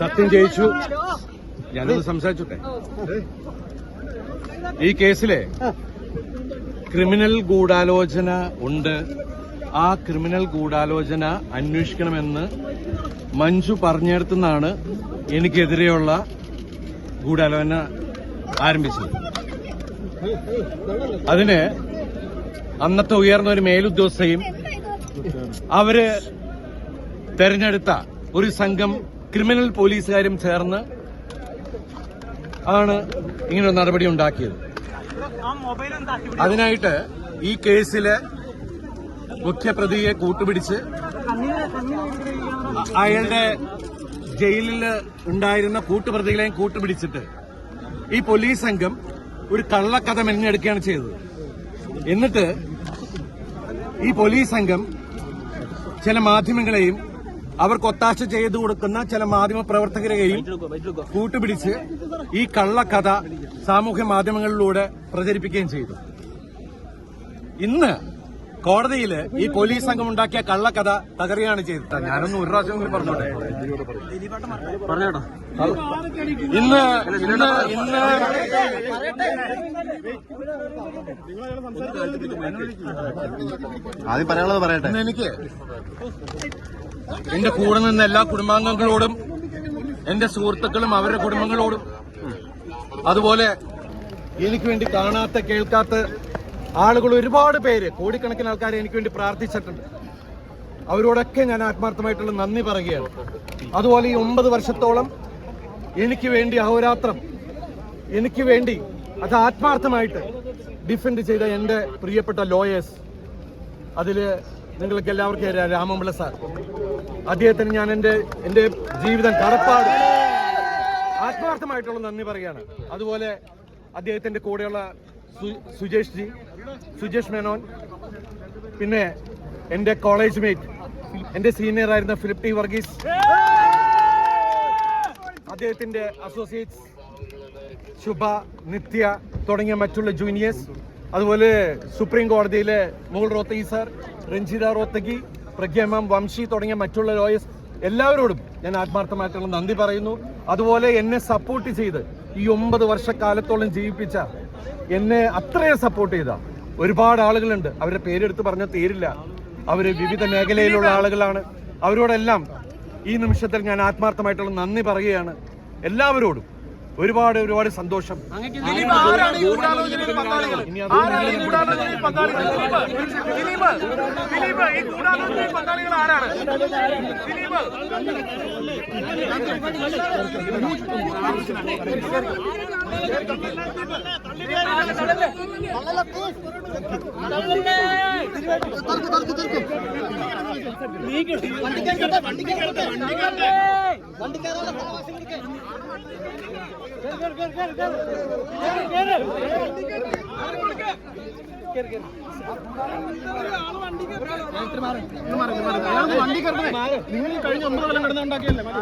സത്യം ജയിച്ചു. ഞാനൊന്ന് സംസാരിച്ചോട്ടെ? ഈ കേസിലെ ക്രിമിനൽ ഗൂഢാലോചന ഉണ്ട്. ആ ക്രിമിനൽ ഗൂഢാലോചന അന്വേഷിക്കണമെന്ന് മഞ്ജു പറഞ്ഞിടത്തുനിന്നാണ് എനിക്കെതിരെയുള്ള ഗൂഢാലോചന ആരംഭിച്ചത്. അതിന് അന്നത്തെ ഉയർന്ന ഒരു മേലുദ്യോഗസ്ഥയും അവർ തെരഞ്ഞെടുത്ത ഒരു സംഘം ക്രിമിനൽ പോലീസുകാരും ചേർന്ന് ആണ് ഇങ്ങനൊരു നടപടി ഉണ്ടാക്കിയത്. അതിനായിട്ട് ഈ കേസിൽ മുഖ്യപ്രതിയെ കൂട്ടുപിടിച്ച് അയാളുടെ ജയിലിൽ ഉണ്ടായിരുന്ന കൂട്ടുപ്രതികളെയും കൂട്ടുപിടിച്ചിട്ട് ഈ പോലീസ് സംഘം ഒരു കള്ളക്കഥ മെനഞ്ഞെടുക്കുകയാണ് ചെയ്തത്. എന്നിട്ട് ഈ പോലീസ് സംഘം ചില മാധ്യമങ്ങളെയും അവർക്ക് ഒത്താശ ചെയ്തു കൊടുക്കുന്ന ചില മാധ്യമ പ്രവർത്തകരെയും കൂട്ടുപിടിച്ച് ഈ കള്ളക്കഥ സാമൂഹ്യ മാധ്യമങ്ങളിലൂടെ പ്രചരിപ്പിക്കുകയും ചെയ്തു. ഇന്ന് കോടതിയിൽ ഈ പോലീസ് സംഘം ഉണ്ടാക്കിയ കള്ളക്കഥ തകരുകയാണ് ചെയ്തത്. ഞാനൊന്ന് ഒരു പ്രാവശ്യം കൂടി പറഞ്ഞോട്ടെ? പറഞ്ഞോട്ടോ. ഇന്ന് ഇന്ന് ഇന്ന് ആദ്യം പറയാനുള്ളത് പറയട്ടെ. എനിക്ക് എന്റെ കൂടെ നിന്ന് എല്ലാ കുടുംബാംഗങ്ങളോടും എന്റെ സുഹൃത്തുക്കളും അവരുടെ കുടുംബങ്ങളോടും അതുപോലെ എനിക്ക് വേണ്ടി കാണാത്ത കേൾക്കാത്ത ആളുകൾ ഒരുപാട് പേര് കോടിക്കണക്കിന് ആൾക്കാരെ എനിക്ക് വേണ്ടി പ്രാർത്ഥിച്ചിട്ടുണ്ട്. അവരോടൊക്കെ ഞാൻ ആത്മാർത്ഥമായിട്ടുള്ള നന്ദി പറയുകയാണ്. അതുപോലെ ഈ ഒമ്പത് വർഷത്തോളം എനിക്ക് വേണ്ടി അഹോരാത്രം എനിക്ക് വേണ്ടി അത് ആത്മാർത്ഥമായിട്ട് ഡിഫെൻഡ് ചെയ്ത എന്റെ പ്രിയപ്പെട്ട ലോയേഴ്സ് അതിൽ നിങ്ങൾക്ക് എല്ലാവർക്കും അറിയാം സാർ. അദ്ദേഹത്തിന് ഞാൻ എന്റെ എന്റെ ജീവിതം കടപ്പാട്. ആത്മാർത്ഥമായിട്ടുള്ള നന്ദി പറയുകയാണ്. അതുപോലെ അദ്ദേഹത്തിന്റെ കൂടെയുള്ള സുജേഷ് ജി സുജേഷ് മേനോൻ പിന്നെ എന്റെ കോളേജ് മേറ്റ് എന്റെ സീനിയർ ആയിരുന്ന ഫിലിപ് ടി വർഗീസ് അദ്ദേഹത്തിന്റെ അസോസിയേറ്റ്സ് ശുഭ നിത്യ തുടങ്ങിയ മറ്റുള്ള ജൂനിയേഴ്സ് അതുപോലെ സുപ്രീം കോടതിയിലെ മുകുൾ റോത്തഗി സാർ രഞ്ജിത റോത്തഗി പ്രഗ്യമാം വംശി തുടങ്ങിയ മറ്റുള്ള ലോയേഴ്സ് എല്ലാവരോടും ഞാൻ ആത്മാർത്ഥമായിട്ടുള്ള നന്ദി പറയുന്നു. അതുപോലെ എന്നെ സപ്പോർട്ട് ചെയ്ത് ഈ ഒമ്പത് വർഷക്കാലത്തോളം ജീവിപ്പിച്ച എന്നെ അത്രയും സപ്പോർട്ട് ചെയ്ത ഒരുപാട് ആളുകളുണ്ട്. അവരുടെ പേരെടുത്ത് പറഞ്ഞ തീരില്ല അവർ വിവിധ മേഖലയിലുള്ള ആളുകളാണ്. അവരോടെല്ലാം ഈ നിമിഷത്തിൽ ഞാൻ ആത്മാർത്ഥമായിട്ടുള്ള നന്ദി പറയുകയാണ്. എല്ലാവരോടും ഒരുപാട് ഒരുപാട് സന്തോഷം. வண்டிக்கார ഇനി അത് നിങ്ങൾ കഴിഞ്ഞ ഒമ്പത് കൊല്ലം കിടന്ന് ഉണ്ടാക്കിയല്ലേ വണ്ടി